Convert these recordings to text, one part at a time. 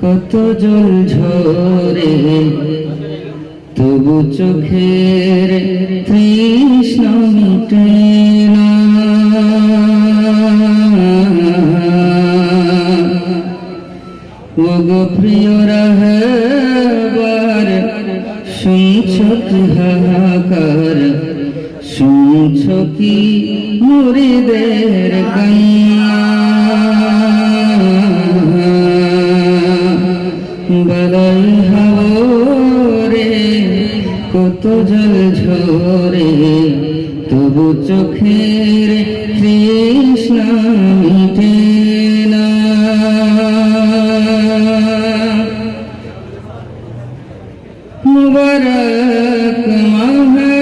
কত জল ঝরে তবু চোখের তৃষ্ণ মিটে প্রিয় রাহবার শুনছ হাহাকার? শুনছ কি মুরিদের বলাই হাওরে কত জল ঝরে তবু চোখের মিটে না মুবারক মাহফিলে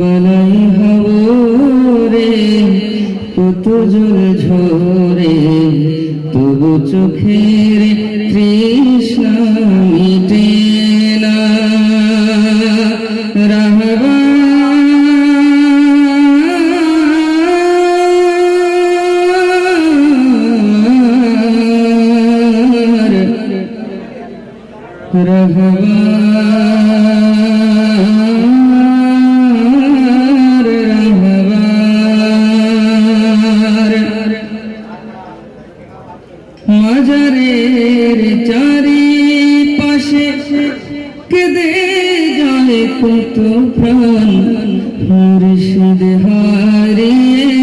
বালাই হাওরে কত জল ঝরে তবু চোখের তৃষ্ণা মাজারের চারি পাশে কেঁদে যায় কত প্রাণ মুর্শিদ হারিয়ে